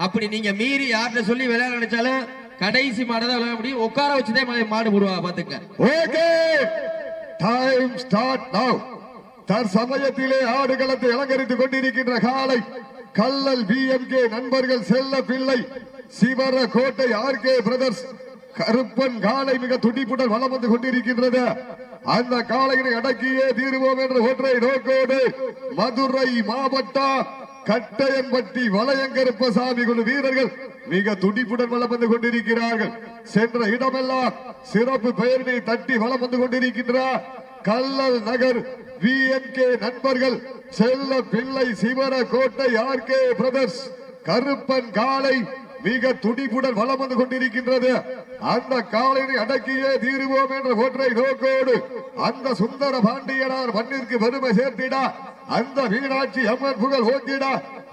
அப்படி நீங்க மீறி யார்கிட்ட சொல்லி விளையாட நினைச்சாலும் கடைசி மாடு தான் விளையாட முடியும். உட்கார வச்சுதான் மாடு போடுவாங்க பாத்துக்க ஓகே. டைம் ஸ்டார்ட் நவ் தற்சமயத்திலே ஆடுகளத்தை அலங்கரித்துக் கொண்டிருக்கின்ற காலை கல்லல் பிஎம்கே நண்பர்கள் செல்ல பிள்ளை சிவர கோட்டை ஆர் கே பிரதர்ஸ் கருப்பன் காலை மிக துடிப்புடன் வளம் வந்து கொண்டிருக்கின்றது. அந்த காளையினை அடக்கியே தீருவோம் என்ற ஒற்றை நோக்கோடு மதுரை மாவட்டம் கட்டையன்பட்டி வளையங்கருப்பசாமி குழு வீரர்கள் மிக துடிப்புடன் வளம் வந்து கொண்டிருக்கிறார்கள். சென்ற இடமெல்லாம் சிறப்பு பெயரினை தட்டி வலம் வந்து கொண்டிருக்கின்றார் கல்லல் நகர் விஎன்கே நண்பர்கள் செல்ல பிள்ளை சிவர கோட்டை ஆர்கே பிரதர்ஸ் கருப்பன் காலை மிக துடிப்புடன் வளம் வந்து கொண்டிருக்கின்றது. அந்த காலையை அடக்கியே தீருவோம் என்ற ஒற்றை நோக்கோடு அந்த சுந்தர பாண்டியனார் மண்ணிற்கு பெருமை சேர்த்திட. அந்த வீணாட்சி அம்மன் புகழ் ஓங்கிட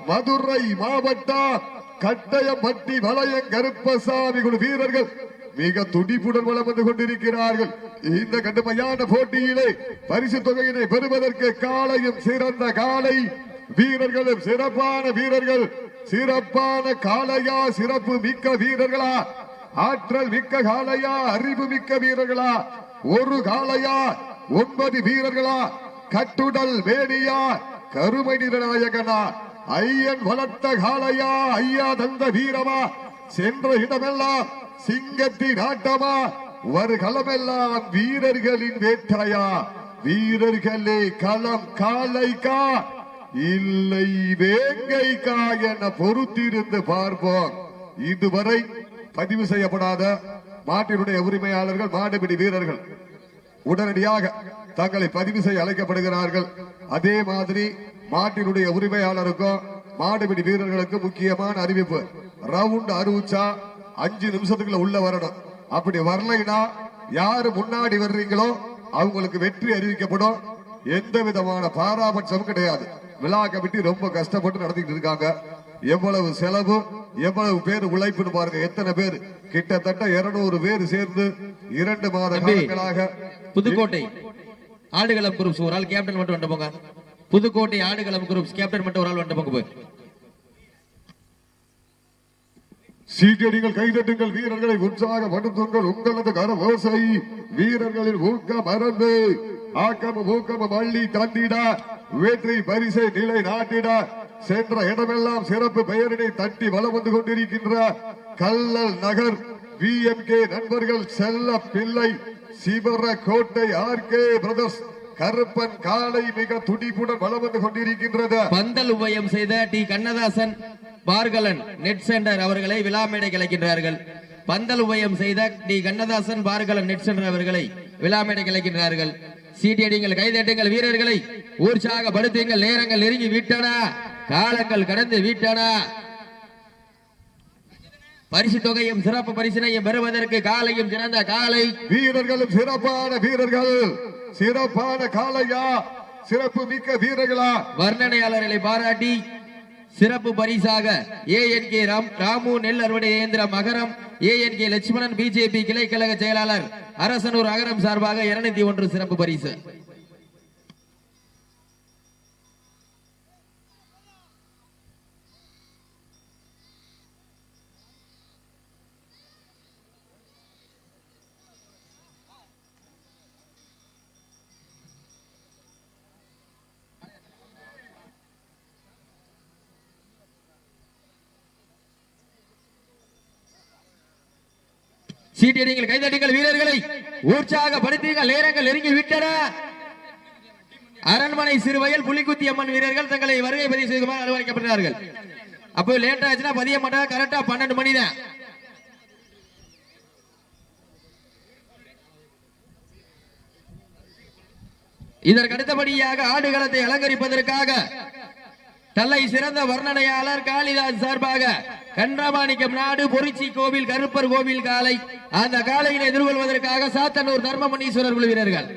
மதுரை மாவட்டம் கட்டயம்பட்டி வளையம் கருப்பசாமி குழு வீரர்கள் மிக துடிப்புடன் வளம் வந்து கொண்டிருக்கிறார்கள். இந்த கடுமையான போட்டியிலே பரிசு தொகையினை பெறுவதற்கு காலையும் சிறந்த காலை வீரர்களும் சிறப்பான வீரர்கள் சிறப்பான காளையா சிறப்பு மிக்க வீரர்களா ஆற்றல் மிக்க காளையா அறிவு மிக்க வீரர்களா ஒரு காளையா ஒன்பது வீரர்களா கட்டுடல் வேணியா கருமை நிறநாயகனா ஐயன் வளர்த்த காளையா ஐயா தந்த வீரமா சென்ற இடமெல்லாம் சிங்கத்தின் ஆட்டமா வருகளமெல்லாம் வீரர்களின் வேட்டையா வீரர்களே களம் காளைக்கா இல்லை வேங்கைக்கா என பொறுத்திருந்து பார்ப்போம். இதுவரை பதிவு செய்யப்படாத மாட்டினுடைய உரிமையாளர்கள் மாடுபிடி வீரர்கள். உடனடியாக தங்களை பதிவு செய்ய அழைக்கப்படுகிறார்கள். அதே மாதிரி மாட்டினுடைய உரிமையாளருக்கும் மாடுபிடி வீரர்களுக்கும் முக்கியமான அறிவிப்பு. ரவுண்ட் அறிவிச்சா அஞ்சு நிமிஷத்துக்குள்ள உள்ள வரணும். அப்படி வரலைன்னா யாரு முன்னாடி வர்றீங்களோ அவங்களுக்கு வெற்றி அறிவிக்கப்படும். எந்த விதமான பாராபட்சமும் கிடையாது. விழா கமிட்டி ரொம்ப கஷ்டப்பட்டு நடத்திட்டு இருக்காங்க. எவ்வளவு செலவு எவ்வளவு பேர் உழைப்புன்னு பாருங்க. எத்தனை பேர்? கிட்டத்தட்ட இருநூறு பேர் சேர்ந்து இரண்டு மாத. காலங்களாக புதுக்கோட்டை. ஆடுகளம் குரூப்ஸ் ஒரு ஆள் கேப்டன் மட்டும் வந்து போங்க. புதுக்கோட்டை ஆடுகளம் குரூப்ஸ் கேப்டன் மட்டும் ஒரு ஆள் வந்து போங்க போய். சீட்டடிகள் கைதட்டுங்கள் வீரர்களை உற்சாகப்படுத்துங்கள் உங்களது கர ஓசை வீரர்களின் ஊக்க மறந்து ஆக்கம ஊக்கம வள்ளி தந்திட வெற்றி பரிசை நிலை நாட்டிட சென்ற இடமெல்லாம் சிறப்பு பெயரினை தட்டி வலம் வந்து கொண்டிருக்கின்ற கல்லல் நகர் விஎம்கே நண்பர்கள் செல்ல பிள்ளை சிவர கோட்டை ஆர்கே பிரதர்ஸ் கருப்பன் காலை மிக துடிப்புடன் வளம் வந்து கொண்டிருக்கின்றது. பந்தல் உபயம் செய்த டி. கண்ணதாசன் பார்கலன் நெட் சென்டர் அவர்களை விழா மேடை கிளைக்கின்றார்கள் பந்தல் உபயம் செய்த டி. கண்ணதாசன் பார்கலன் நெட் சென்டர் அவர்களை விழா மேடை கிளைக்கின்றார்கள் சீட்டியடிங்கள் கைதட்டுங்கள் வீரர்களை. உற்சாகப்படுத்துங்கள் நேரங்கள் நெருங்கி விட்டன. காலங்கள் கடந்து விட்டன. பரிசு தொகையும் சிறப்பு பரிசினையும் பெறுவதற்கு காலையும் சிறந்த காலை. வீரர்களும் சிறப்பான வீரர்கள். சிறப்பான காளையா? சிறப்பு மிக்க வீரர்களா? வர்ணனையாளர்களை பாராட்டி சிறப்பு பரிசாக ஏஎன்கே ராம் ராமு நெல் அறுவடை இயந்திரம் அகரம் ஏஎன்கே லட்சுமணன் பிஜேபி கிளை கழக செயலாளர் அரசனூர் அகரம் சார்பாக இருநூத்தி ஒன்று சிறப்பு பரிசு. சீட்டியடிங்கள் கைதட்டுங்கள் வீரர்களை உற்சாகப்படுத்துங்கள் நேரங்கள் நெருங்கி விட்டன. அரண்மனை சிறுவயல் புலிக்குத்தி அம்மன் வீரர்கள் தங்களை வருகை பதிவு செய்துமாறு அனுமதிக்கப்பட்டார்கள் அப்போ லேட் ஆச்சுன்னா பதிய மாட்டாங்க கரெக்டா பன்னெண்டு மணி தான். இதற்கு அடுத்தபடியாக ஆடுகளத்தை அலங்கரிப்பதற்காக தலை சிறந்த வர்ணனையாளர் காளிதாஸ் சார்பாக கன்றமாணிக்கம் நாடு பொறிச்சி கோவில் கருப்பர் கோவில் காலை. அந்த காலையினை எதிர்கொள்வதற்காக சாத்தனூர் தர்மமணீஸ்வரர் குழு வீரர்கள்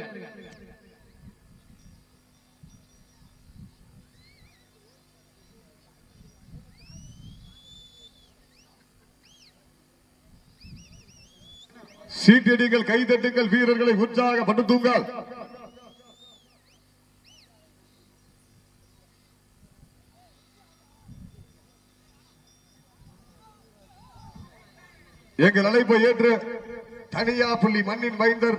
சீட்டடிகள் கைதட்டுங்கள் வீரர்களை உற்சாகப்படுத்துங்கள். எங்கள் அழைப்பை ஏற்று தனியாப்புள்ளி மண்ணின் மைந்தர்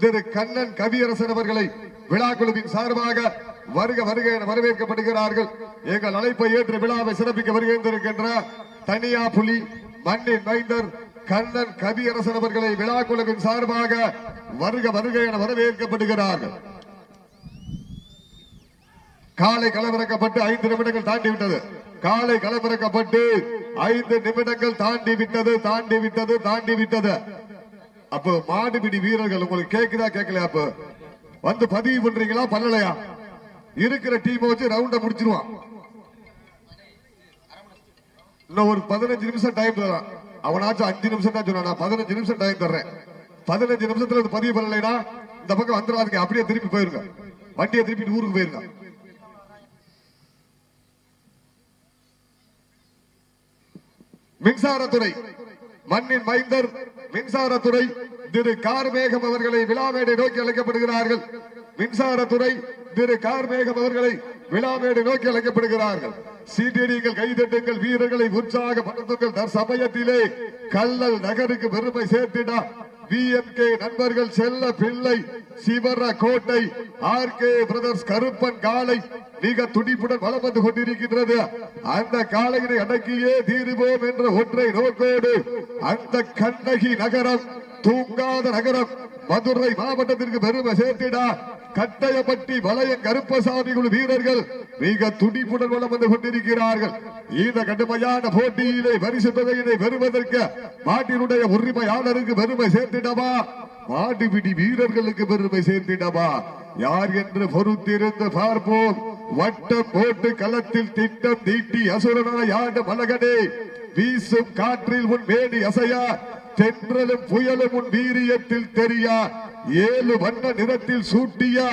திரு கண்ணன் கவியரசன் அவர்களை விழா குழுவின் சார்பாக வருக வருக என வரவேற்கப்படுகிறார்கள். எங்கள் அழைப்பை ஏற்று விழாவை சிறப்பிக்க வருகின்றிருக்கின்ற தனியா புலி மண்ணின் மைந்தர் கண்ணன் கவியரசன் அவர்களை விழா குழுவின் சார்பாக வருக வருக என வரவேற்கப்படுகிறார்கள். காலை களமிறக்கப்பட்டு ஐந்து நிமிடங்கள் தாண்டி விட்டது காலை களமிறக்கப்பட்டு ஐந்து நிமிடங்கள் தாண்டி விட்டது தாண்டி விட்டது தாண்டி விட்டது. அப்போ மாடுபிடி வீரர்கள் உங்களுக்கு கேக்குதா கேட்கலையா அப்ப? வந்து பதிவு பண்றீங்களா பண்ணலையா? இருக்கிற டீம் வச்சு ரவுண்ட முடிச்சிருவான். இன்னும் ஒரு பதினஞ்சு நிமிஷம் டைம் தரான் அவனாச்சும் அஞ்சு நிமிஷம் தான் சொன்னா பதினஞ்சு நிமிஷம் டைம் தர்றேன். பதினஞ்சு நிமிஷத்துல பதிவு பண்ணலைன்னா இந்த பக்கம் வந்துடாதீங்க அப்படியே திருப்பி போயிருங்க. வண்டியை திருப்பி ஊருக்கு போயிருங்க. மின்சாரத்துறை மண்ணின் மைந்தர் மின்சாரத்துறை திரு கார்மேகம் அவர்களை விழாமேடை நோக்கி அழைக்கப்படுகிறார்கள். மின்சாரத்துறை திரு கார்மேகம் அவர்களை விழாமேடை நோக்கி அழைக்கப்படுகிறார்கள். சீட்டடிகள் கைதட்டுங்கள் வீரர்களை உற்சாக உற்சாகப்படுத்துங்கள் தற்சமயத்திலே கல்லல் நகருக்கு பெருமை சேர்த்திட. கே நண்பர்கள் செல்ல பிள்ளை சிவர கோட்டை ஆர் கே பிரதர்ஸ் கருப்பன் காலை மிக துடிப்புடன் வலம் வந்து கொண்டிருக்கின்றது. அந்த காலையினை அடக்கியே தீருவோம் என்ற ஒற்றை நோக்கோடு அந்த கண்ணகி நகரம் தூங்காத நகரம் மதுரை மாவட்டத்திற்கு பெருமை சேர்த்திடா. கட்டயப்பட்டி வளைய கருப்பசாமி குழு வீரர்கள் மிக துடிப்புடன் வலம் வந்து கொண்டிருக்கிறார்கள். இந்த கடுமையான போட்டியிலே பரிசு தொகையினை பெறுவதற்கு மாட்டினுடைய உரிமையாளருக்கு பெருமை சேர்த்திடவா? ஆடுபிடி வீரர்களுக்கு பெருமை சேர்ந்திடவா யார் என்று பொறுத்திருந்து பார்ப்போம். வட்டம் போட்டு களத்தில் திட்டம் தீட்டி அசுரனாய் ஆண்ட மலகனே வீசும் காற்றில் உன் மேடி அசையா. தென்றலும் புயலும் உன் வீரியத்தில் தெரியா. ஏழு வண்ண நிறத்தில் சூட்டியா.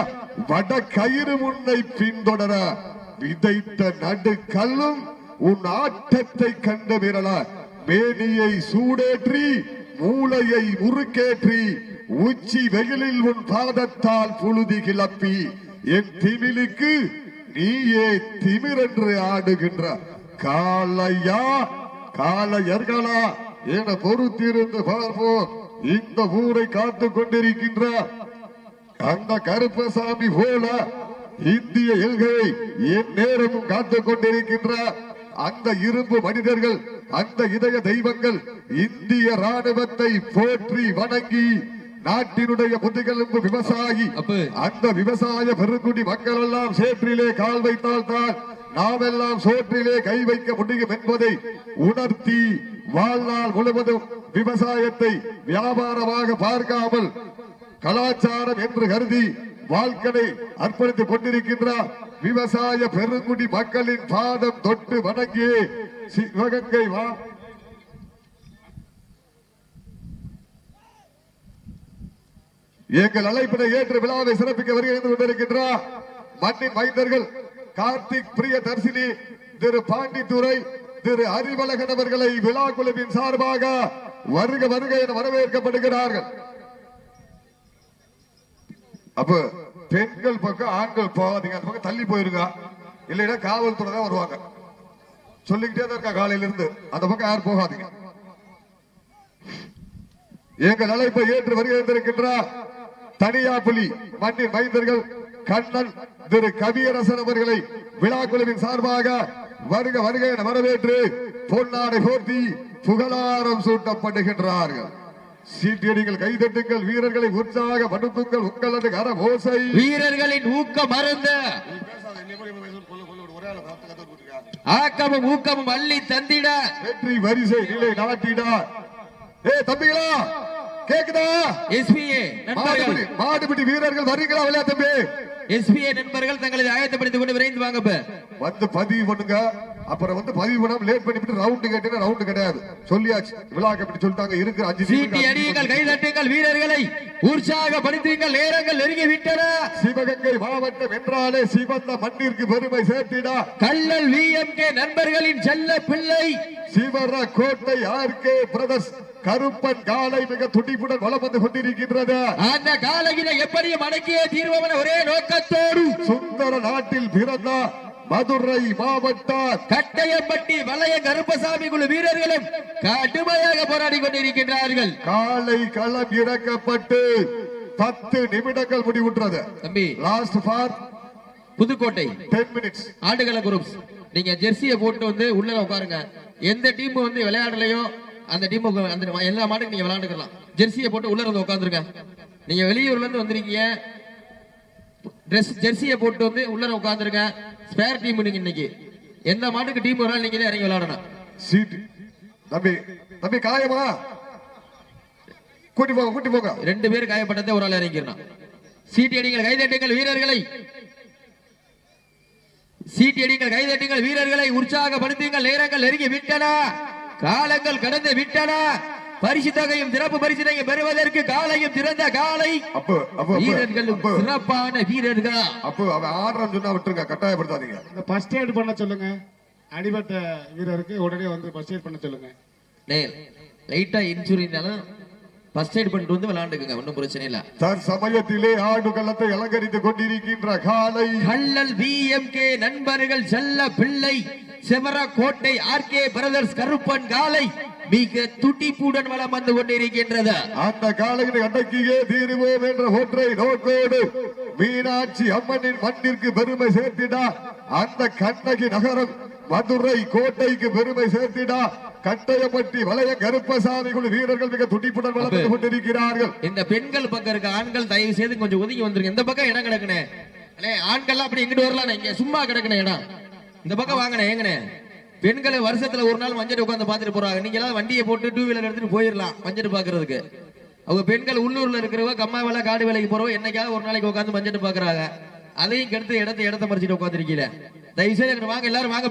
வட கயிறு உன்னை பின்தொடர. விதைத்த நடுக்கல்லும் உன் ஆட்டத்தை கண்டு விரலா மேனியை சூடேற்றி மூளையை முறுக்கேற்றி உச்சி வெயிலில் உன் பாதத்தால் புழுதி கிளப்பி என் திமிலுக்கு நீயே திமிரென்று ஆடுகின்ற காலையா காலையர்களா என பொறுத்திருந்து பார்ப்போம் இந்த ஊரை காத்து கொண்டிருக்கின்ற அந்த கருப்பசாமி போல இந்திய எல்கையை என் நேரமும் காத்து கொண்டிருக்கின்ற அந்த இரும்பு மனிதர்கள் அந்த இதய தெய்வங்கள் இந்திய ராணுவத்தை போற்றி வணங்கி நாட்டினுடைய முதுகெலும்பு விவசாயி. அந்த விவசாய பெருங்குடி மக்கள் எல்லாம் சேற்றிலே கால் வைத்தால் தான் நாமெல்லாம் சோற்றிலே கை வைக்க முடியும் என்பதை உணர்த்தி வாழ்நாள் முழுவதும் விவசாயத்தை வியாபாரமாக பார்க்காமல் கலாச்சாரம் என்று கருதி வாழ்க்கை அர்ப்பணித்துக் கொண்டிருக்கின்றார் விவசாய பெருங்குடி மக்களின் பாதம் தொட்டு வணங்கி சிவகங்கை வா. எங்கள் அழைப்பினை ஏற்று விழாவை சிறப்பிக்க வருகிறது கொண்டிருக்கின்றார் மண்ணின் மைந்தர்கள் கார்த்திக் பிரிய தர்சினி திரு பாண்டித்துறை திரு அறிவழகன் அவர்களை விழா குழுவின் சார்பாக வருக வருக என வரவேற்கப்படுகிறார்கள். அப்போ பெண்கள் பக்கம் ஆண்கள் போகாதீங்க. அந்த பக்கம் தள்ளி போயிருங்க. இல்லைன்னா காவல்துறை தான் வருவாங்க. சொல்லிக்கிட்டே தான் இருக்கா காலையில இருந்து அந்த பக்கம் யாரும் போகாதீங்க. எங்கள் அழைப்பை ஏற்று வருகின்றிருக்கின்றார் தனியாப்புலி மண்ணின் மைந்தர்கள் கண்ணன் திரு கவியரசன் அவர்களை விழா குழுவின் சார்பாக வருக வருக என வரவேற்று பொன்னாடை போர்த்தி புகழாரம் சூட்டப்படுகின்றார்கள். சீட்டியடிகள் கைதட்டுங்கள் வீரர்களை உற்சாக படுத்துங்கள் உங்களது கர ஓசை வீரர்களின் ஊக்கம் மறந்த ஆக்கமும் ஊக்கமும் அள்ளி தந்திட. வெற்றி வரிசை நிலை நாட்டினார் ஏ தம்பிகளா கேக்குதா? எஸ்பிஏ மாடுபிடி வீரர்கள் வரீங்களா விளையா தம்பி? எஸ்பிஏ நண்பர்கள் தங்களை ஆயத்தப்படுத்திக் கொண்டு விரைந்து வாங்க. வந்து பதிவு பண்ணுங்க. அப்புறம் வந்து பதிவு பண்ணாம லேட் பண்ணிட்டு ரவுண்டு கேட்டீங்கன்னா ரவுண்டு கிடையாது. சொல்லியாச்சு. விழா கமிட்டி சொல்லிட்டாங்க? இருக்கிற அஞ்சு சீட்டி அடியுங்கள். கைதட்டுங்கள் வீரர்களை. உற்சாகப்படுத்துங்கள் நேரங்கள் நெருங்கி விட்டன சிவகங்கை மாவட்டம் என்றாலே சிவந்த மண்ணிற்கு பெருமை சேர்த்திடா. கள்ளல் விஎம்கே நண்பர்களின் செல்ல பிள்ளை. சிவர கோட்டை ஆர்கே பிரதர்ஸ் கருப்பன் காலை மிக துடிப்புடன் வலம் வந்து கொண்டிருக்கின்றது. அந்த காலகில எப்படியும் அடக்கியே தீர்வோம் என ஒரே நோக்கத்தோடு. சுந்தர நாட்டில் பிறந்த மதுரை மாவட்டம் கட்டையப்பட்டி வளைய கருப்பசாமி குழு வீரர்களும் கடுமையாக போராடி கொண்டிருக்கின்றார்கள். காலை களம் இறக்கப்பட்டு பத்து நிமிடங்கள் முடிவுற்றது. தம்பி last for Pudukkottai ten minutes ஆடுகள groups நீங்க ஜெர்சியை போட்டு வந்து உள்ள உட்காருங்க. எந்த டீம் வந்து விளையாடலையோ அந்த டீம் அந்த எல்லா மாட்டுக்கும் நீங்க விளையாண்டுக்கலாம். ஜெர்சியை போட்டு உள்ள வந்து உட்காந்துருங்க நீங்க வெளியூர்ல இருந்து வந்திருக்கீங்க. ட்ரெஸ் ஜெர்சியை போட்டு வந்து உள்ள உட்காந்துருங்க ஸ்பேர் டீம் நீங்க இன்னைக்கு. எந்த மாட்டுக்கு டீம் வராலும் நீங்க இறங்கி விளையாடணும். சீட் தம்பி தம்பி காயமா? கூட்டி போங்க கூட்டி போங்க. ரெண்டு பேர் காயப்பட்டதை ஒரு ஆள் இறங்கிடணும். சீட்டி அடிங்கள் கைதட்டுங்கள் வீரர்களை. சீட்டி அடிங்கள் கைதட்டுங்கள் வீரர்களை. உற்சாகப்படுத்துங்கள் நேரங்கள் நெருங்கி விட்டன. காலங்கள் கடந்து விட்டன. பரிசு தொகையும் சிறப்பு பரிசினையும் பெறுவதற்கு காலையும் திறந்த காலை. அப்போ அப்போ வீரர்களும் சிறப்பான வீரர்கள். அப்போ அவன் ஆடுறான்னு சொன்னா விட்டுருங்க கட்டாயப்படுத்தாதீங்க. இந்த ஃபர்ஸ்ட் எய்ட் பண்ண சொல்லுங்க. அடிபட்ட வீரருக்கு உடனே வந்து ஃபர்ஸ்ட் எய்ட் பண்ண சொல்லுங்க. நேர் லைட்டா இன்சூரினாலும் ஃபர்ஸ்ட் எய்ட் பண்ணிட்டு வந்து விளையாண்டுக்குங்க ஒன்றும் பிரச்சனை இல்ல. தன் சமயத்திலே ஆடு களத்தை அலங்கரித்துக் கொண்டிருக்கின்ற காலை. கள்ளல் பிஎம்கே நண்பர்கள் செல்ல பிள்ளை சிவர கோட்டை ஆர்கே பிரதர்ஸ் கருப்பன் காலை. மிக துடிப்புடன் வலம் வந்து கொண்டிருக்கின்றது. அந்த காலையில் அடக்கியே தீருவோம் என்ற ஒற்றை நோக்கோடு மீனாட்சி அம்மனின் மண்ணிற்கு பெருமை சேர்த்திடா. அந்த கண்ணகி நகரம் மதுரை கோட்டைக்கு பெருமை சேர்த்திடா. கட்டயப்பட்டி வளைய கருப்பசாமி குழு வீரர்கள் மிக துடிப்புடன் வளர்ந்து கொண்டிருக்கிறார்கள். இந்த பெண்கள் பக்கம் இருக்க ஆண்கள் தயவு செய்து கொஞ்சம் ஒதுங்கி வந்துருங்க. இந்த பக்கம் இடம் கிடக்குனே. ஆண்கள்லாம் அப்படி இங்கிட்டு வரலாம் இங்க சும்மா கிடக்குன இடம். இந்த பக்கம் வாங்கண்ணே ஏங்கண்ணே. பெண்களை வருஷத்துல ஒரு நாள் மஞ்சள் உட்காந்து பாத்துட்டு போறாங்க. நீங்க எல்லாம் வண்டியை போட்டு டூ வீலர் எடுத்துட்டு போயிடலாம் மஞ்சள் பாக்குறதுக்கு அவங்க பெண்கள் உள்ளூர்ல இருக்கிறவ கம்மா வேலை காடு வேலைக்கு போறவங்க என்னைக்காவது ஒரு நாளைக்கு உட்காந்து மஞ்சள் பாக்குறாங்க அதையும் கெடுத்து இடத்த இடத்த மறைச்சிட்டு உட்காந்துருக்கீங்க தயவு செய்து இங்கிட்டு வாங்க எல்லாரும் வாங்க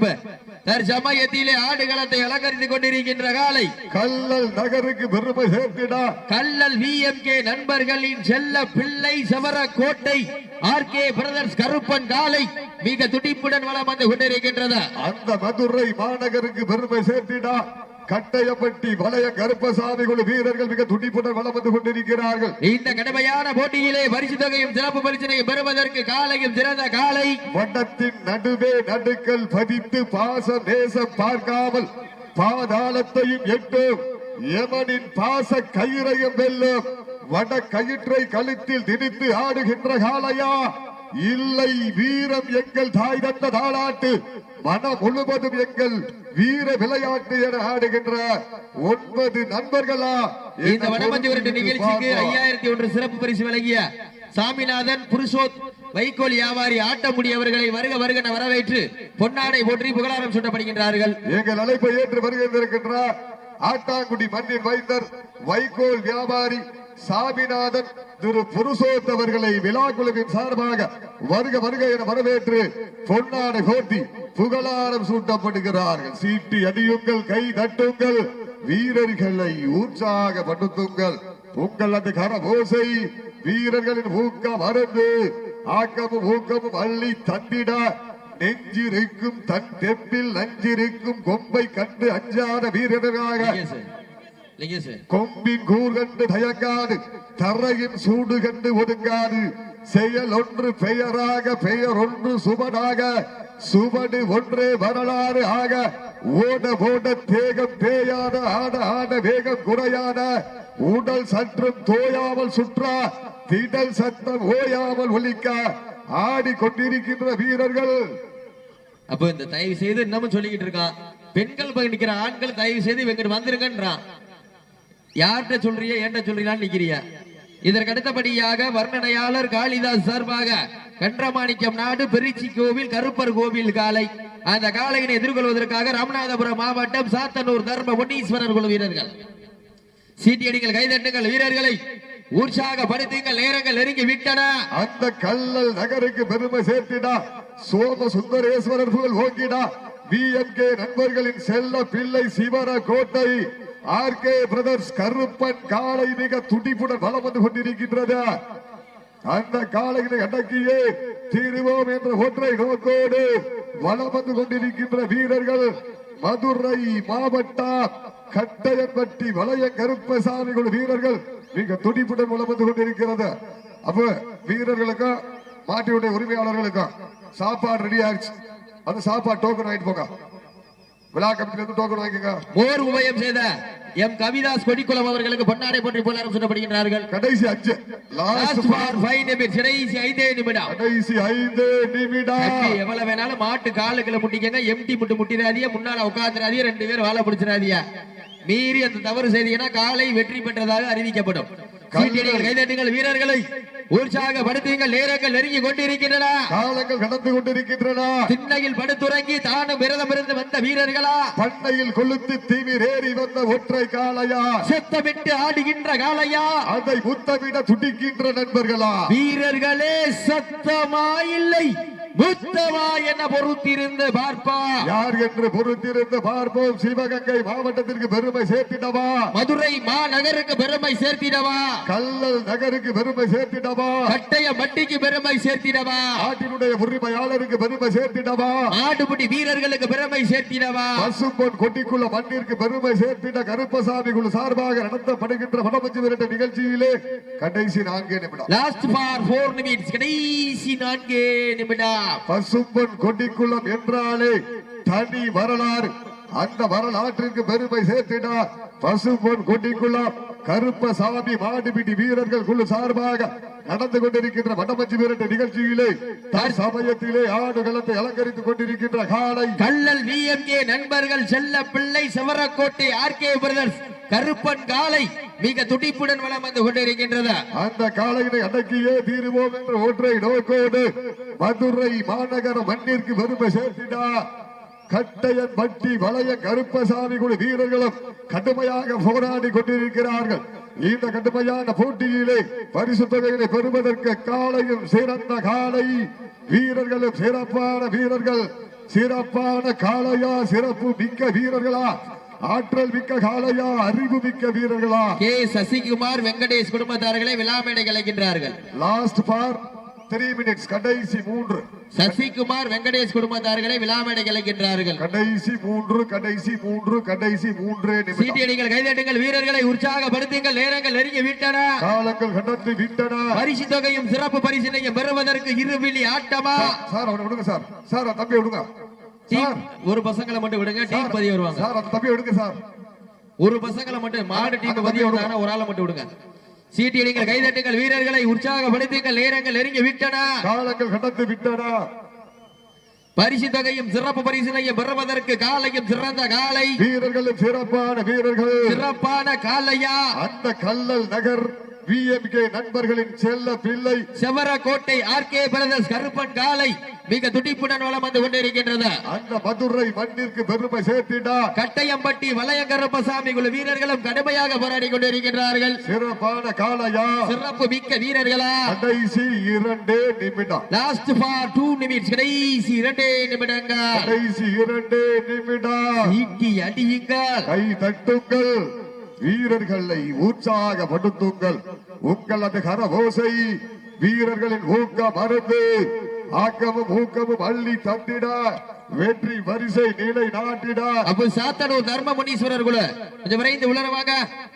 தற்சமயத்திலே ஆடுகளத்தை அலங்கரித்துக் கொண்டிருக்கின்ற காலை. கல்லல் நகருக்கு பெருமை சேர்த்திடா. கள்ளல் விஎம்கே நண்பர்களின் செல்ல பிள்ளை சவர கோட்டை ஆர்கே பிரதர்ஸ் கருப்பன் காலை மிக துடிப்புடன் வளம் வந்து கொண்டிருக்கின்றது அந்த மதுரை மாநகருக்கு பெருமை சேர்த்திடா. கட்டயப்பட்டி வளைய கருப்பசாமி குழு வீரர்கள் மிக துடிப்புடன் வளம் வந்து கொண்டிருக்கிறார்கள். இந்த கடுமையான போட்டியிலே பரிசு தொகையும் சிறப்பு பரிசினையும் பெறுவதற்கு காலையும் சிறந்த காலை. வட்டத்தின் நடுவே நடுக்கல் பதித்து பாச நேசம் பார்க்காமல் பாதாளத்தையும் எட்டும். யமனின் பாச கயிறையும் வெல்லும். வட கயிற்றை கழுத்தில் திணித்து ஆடுகின்ற காளையா. இல்லை வீரம் எங்கள் தாய் தந்த தாளாட்டு மனம் முழுவதும் எங்கள் வீர விளையாட்டு என ஆடுகின்ற ஒன்பது நண்பர்களா இந்த வடமஞ்சி விரட்டு நிகழ்ச்சிக்கு ஐயாயிரத்தி ஒன்று சிறப்பு பரிசு வழங்கிய சாமிநாதன் புருஷோத் வைக்கோல் வியாபாரி ஆட்டமுடி அவர்களை வருக வருகன வரவேற்று பொன்னாடை போற்றி புகழாரம் சூட்டப்படுகின்றார்கள். எங்கள் அழைப்பை ஏற்று வருகின்றிருக்கின்ற ஆட்டாங்குடி மண்ணின் வைத்தர் வைகோல் வியாபாரி சாமிநாதன் திரு புருஷோத்தவர்களை விழா குழுவின் சார்பாக வருக வருக என வரவேற்று பொன்னாடை போட்டி புகழாரம் சூட்டப்படுகிறார்கள். சீட்டி அடியுங்கள் கை தட்டுங்கள் வீரர்களை உற்சாகப்படுத்துங்கள். உங்கள் அந்த கரபோசை வீரர்களின் ஊக்கம் அருந்து ஆக்கமும் ஊக்கமும் அள்ளி தந்திட. நெஞ்சிருக்கும் தன் தெப்பில் நஞ்சிருக்கும் கொம்பை கண்டு அஞ்சாத வீரர்களாக கொம்பின் கூர் கண்டு தயங்காது தரையின் சூடு கண்டு ஒதுங்காது செயல் ஒன்று பெயராக பெயர் ஒன்று சுவடாக சுவடு ஒன்றே வரலாறு ஆக. ஓட ஓட தேகம் தேயாத ஆட ஆட வேகம் குறையாத உடல் சற்றும் தோயாமல் சுற்றா திடல் சத்தம் ஓயாமல் ஒலிக்க. ஆடி கொண்டிருக்கின்ற வீரர்கள். அப்ப இந்த தயவு செய்து இன்னமும் சொல்லிக்கிட்டு இருக்கான் பெண்கள் பக்கம் நிக்கிற ஆண்கள் தயவு செய்து இவங்க வந்துருங்கன்றான். யார்கிட்ட சொல்றிய ஏன்ட்ட சொல்றீங்களான்னு நிக்கிறிய இதற்கு அடுத்தபடியாக வர்ணனையாளர் காளிதாஸ் சார்பாக கன்றமாணிக்கம் நாடு பெருச்சி கோவில் கருப்பர் கோவில் காலை அந்த காலையினை எதிர்கொள்வதற்காக ராமநாதபுரம் மாவட்டம் சாத்தனூர் தர்ம பொன்னீஸ்வரர் குழு வீரர்கள். சீட்டியடிகள் கைதட்டுங்கள் வீரர்களை உற்சாகப்படுத்துங்கள் நேரங்கள் நெருங்கி விட்டன. அந்த கல்லல் நகருக்கு பெருமை சேர்த்திடா. சோம சுந்தரேஸ்வரர் புகழ் ஓங்கிடா விஎம்கே நண்பர்களின் செல்ல பிள்ளை சிவர கோட்டை ஆர்கே பிரதர்ஸ் கருப்பன் காலை மிக துடிப்புடன் வலம் வந்து கொண்டிருக்கின்றது. அந்த காலையினை அடக்கியே தீருவோம் என்ற ஒற்றை நோக்கோடு வலம் வந்து கொண்டிருக்கின்ற வீரர்கள் மதுரை மாவட்டம் கட்டையன்பட்டி வளைய கருப்பசாமி வீரர்கள் மிக துடிப்புடன் வளம் வந்து கொண்டிருக்கிறது. அப்ப வீரர்களுக்கும் மாட்டியுடைய உரிமையாளர்களுக்கும் சாப்பாடு ரெடி ஆயிடுச்சு. அந்த சாப்பாடு டோக்கன் வாங்கிட்டு போங்க. விழா கமிட்டில இருந்து டோக்கன் வாங்கிக்கோங்க. மோர் உபயம் செய்த எம். கவிதாஸ் கொடிக்குளம் அவர்களுக்கு பொன்னாடை போற்றி போலாரம் சொல்லப்படுகின்றார்கள். கடைசி அஞ்சு. லாஸ்ட் ஃபார் ஃபைவ் நிமிடம் கடைசி ஐந்தே நிமிடம். கடைசி ஐந்து நிமிடம். தம்பி, எவ்வளவு வேணாலும் மாட்டு காலுக்குள்ள முட்டிக்கங்க எம்டி முட்டு முட்டிடாதீங்க முன்னால உட்காந்துறாதீங்க ரெண்டு பேரும் வாழ பிடிச்சிடாதீங்க. மீறி அந்த தவறு செய்தீங்கன்னா காலை வெற்றி பெற்றதாக அறிவிக்கப்படும். சீட்டியடிகள், கைதட்டுங்கள் வீரர்களை. உற்சாகப்படுத்துங்கள் நேரங்கள் நெருங்கி கொண்டிருக்கின்றன. காலங்கள் கடந்து கொண்டிருக்கின்றன. திண்ணையில் படுத்துறங்கி தானும் விரதம் இருந்து வந்த வீரர்களா? பண்ணையில் கொளுத்து தீவிர ஏறி வந்த ஒற்றை காளையா? செத்தமிட்டு ஆடுகின்ற காலையா அதை முத்தமிட துடிக்கின்ற நண்பர்களா? வீரர்களே சத்தமா இல்லை முத்தமா என பொறுத்திருந்து பார்ப்பா. யார் என்று பொறுத்திருந்து பார்ப்போம். சிவகங்கை மாவட்டத்திற்கு பெருமை சேர்த்திடவா? மதுரை மாநகருக்கு பெருமை சேர்த்திடவா? கல்லல் நகருக்கு பெருமை சேர்த்திடவா? கட்டைய மட்டிக்கு பெருமை சேர்த்திடவா? நாட்டினுடைய உரிமையாளருக்கு பெருமை சேர்த்திடவா? ஆடுபுடி வீரர்களுக்கு பெருமை சேர்த்திடவா? பசும்பொன் கொட்டிக்குள்ள மண்ணிற்கு பெருமை சேர்த்திட கருப்பசாமி குழு சார்பாக நடத்தப்படுகின்ற வடமஞ்சு விரட்ட நிகழ்ச்சியிலே கடைசி நான்கு நிமிடம். லாஸ்ட் ஃபார் போர் நிமிட்ஸ் கடைசி நான்கு நிமிடம். பசும்பன் கொட்டிக்குளம் என்றாலே தனி வரலாறு. அந்த வரலாற்றிற்கு பெருமை சேர்த்திட. பசும்பொன் கருப்ப கருப்பசாமி மாடுபிடி வீரர்கள் குழு சார்பாக நடந்து கொண்டிருக்கின்ற வடமஞ்சு விரட்ட நிகழ்ச்சியிலே தன் சமயத்திலே ஆடுகளத்தை அலங்கரித்துக் கொண்டிருக்கின்ற காலை கள்ளல் விஎம்கே நண்பர்கள் செல்ல பிள்ளை செவரக்கோட்டை ஆர்கே பிரதர்ஸ் கருப்பன் காலை மிக துடிப்புடன் வளம் வந்து கொண்டிருக்கின்றது. அந்த காலையினை அடக்கியே தீருவோம் என்ற ஒற்றை நோக்கோடு மதுரை மாநகர மண்ணிற்கு பெருமை சேர்த்திடா. கட்டையன் பட்டி வளைய கருப்பசாமி குழு வீரர்களும் கடுமையாக போராடி கொண்டிருக்கிறார்கள். இந்த கடுமையான போட்டியிலே பரிசு தொகைகளை பெறுவதற்கு காலையும் சிறந்த காலை. வீரர்களும் சிறப்பான வீரர்கள். சிறப்பான காளையா சிறப்பு மிக்க வீரர்களா? ஆற்றல் மிக்க காளையா அறிவு மிக்க வீரர்களா? கே. சசிகுமார் வெங்கடேஷ் குடும்பத்தார்களை விழாமேடை கலைக்கின்றார்கள். லாஸ்ட் ஃபார் த்ரீ மினிட்ஸ் கடைசி மூன்று. சசிகுமார் வெங்கடேஷ் குடும்பத்தார்களை விழாமேடை கலைக்கின்றார்கள் கடைசி மூன்று கடைசி மூன்று கடைசி மூன்றே சீட்டியடிகள் கைதட்டுங்கள் வீரர்களை உற்சாகப்படுத்துங்கள் நேரங்கள் நெருங்கி விட்டன. காலங்கள் கடந்து விட்டன. பரிசு தொகையும் சிறப்பு பரிசினையும் பெறுவதற்கு இருவிழி ஆட்டமா? சார் அவனை விடுங்க சார். சார் தம்பி விடுங்க. சார். ஒரு பசங்களை மட்டும் விடுங்க டீம் பதிய வருவாங்க. சார் அந்த தம்பி விடுங்க சார். ஒரு பசங்களை மட்டும் மாடு டீம் பதிய வந்தாங்கன்னா ஒரு ஆளை மட்டும் விடுங்க. சீட்டியடிகள் கைதட்டுங்கள் வீரர்களை உற்சாகப்படுத்துங்கள் நேரங்கள் நெருங்கி விட்டன. காலங்கள் கடந்து விட்டன. பரிசு தொகையும் சிறப்பு பரிசினையும் பெறுவதற்கு காலையும் சிறந்த காலை. வீரர்களும் சிறப்பான வீரர்கள். சிறப்பான காலையா? அந்த கல்லல் நகர் விஎம்கே நண்பர்களின் செல்ல பிள்ளை. செவரக்கோட்டை ஆர்கே பிரதர்ஸ் கருப்பன் காலை மிக துடிப்புடன் வளம் வந்து கொண்டிருக்கின்றது. அந்த மதுரை மண்ணிற்கு பெருமை சேர்த்திடா. கட்டையம்பட்டி வளையங்கருப்பசாமி குழு வீரர்களும் கடுமையாக போராடி கொண்டிருக்கின்றார்கள். சிறப்பான காளையா. சிறப்பு மிக்க வீரர்களா. கடைசி இரண்டே நிமிடம். லாஸ்ட் ஃபார் டூ நிமிட்ஸ் கடைசி இரண்டே நிமிடங்கள். கடைசி இரண்டே நிமிடம். ஈட்டி அடியுங்கள். கை தட்டுங்கள். வீரர்களை உற்சாகப்படுத்துங்கள். உங்களது கரவோசை வீரர்களின் ஊக்க மருந்து. ஆக்கமும் ஊக்கமும் அள்ளி தந்திட. வெற்றி வரிசை நிலை நாட்டிட. அப்ப சாத்தனூர் தர்ம முனீஸ்வரர் குழு கொஞ்சம் விரைந்து உலரவாக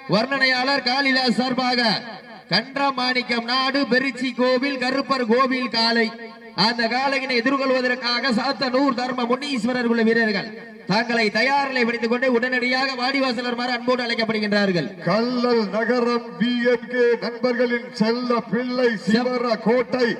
வர்ணனையாளர் காளிதாஸ் சார்பாக கன்றமாணிக்கம் நாடு பெருச்சி கோவில் கருப்பர் கோவில் காலை. அந்த காலையினை எதிர்கொள்வதற்காக சாத்தனூர் தர்ம முனீஸ்வரர் குழு வீரர்கள். தங்களை தயாரிலை படித்துக் கொண்டு உடனடியாக வாடிவாசலர் மாற அன்போடு அழைக்கப்படுகின்றார்கள். கல்லல் நகரம் பிஎம்கே நண்பர்களின் செல்ல பிள்ளை சிவர கோட்டை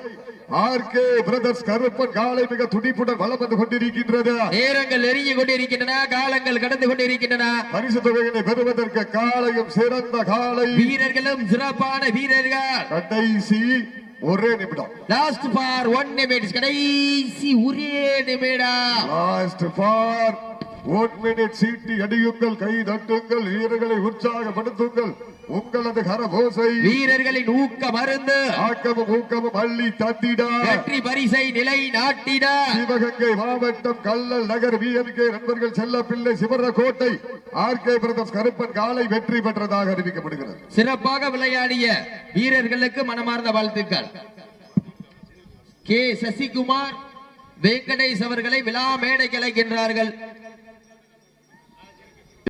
ஆர்கே பிரதர்ஸ் கருப்பன் காலை மிக துடிப்புடன் வந்து கொண்டிருக்கின்றது. நேரங்கள் நெருங்கி கொண்டிருக்கின்றன காலங்கள் கடந்து கொண்டிருக்கின்றன. பரிசு தொகையினை பெறுவதற்கு காலையும் சிறந்த காலை. வீரர்களும் சிறப்பான வீரர்கள். கடைசி ஒரே நிமிடம். லாஸ்ட் ஃபார் ஒன் நிமிட்ஸ் கடைசி ஒரே நிமிடம். லாஸ்ட் ஃபார் ஒன் மினிட் சீட்டி அடியுங்கள் கை தட்டுங்கள் வீரர்களை உற்சாகப்படுத்துங்கள். உங்களது கரபோசை வீரர்களின் ஊக்க மருந்து ஆக்கமும் ஊக்கமும் அள்ளி தந்திட வெற்றி பரிசை நிலை நாட்டிட. சிவகங்கை மாவட்டம் கல்லல் நகர் விஎம்கே நண்பர்கள் செல்ல பிள்ளை சிவர கோட்டை ஆர்கே பிரதர்ஸ் கருப்பன் காலை வெற்றி பெற்றதாக அறிவிக்கப்படுகிறது. சிறப்பாக விளையாடிய வீரர்களுக்கு மனமார்ந்த வாழ்த்துக்கள். கே. சசிகுமார் வெங்கடேஷ் அவர்களை விழா மேடை கலைக்கின்றார்கள்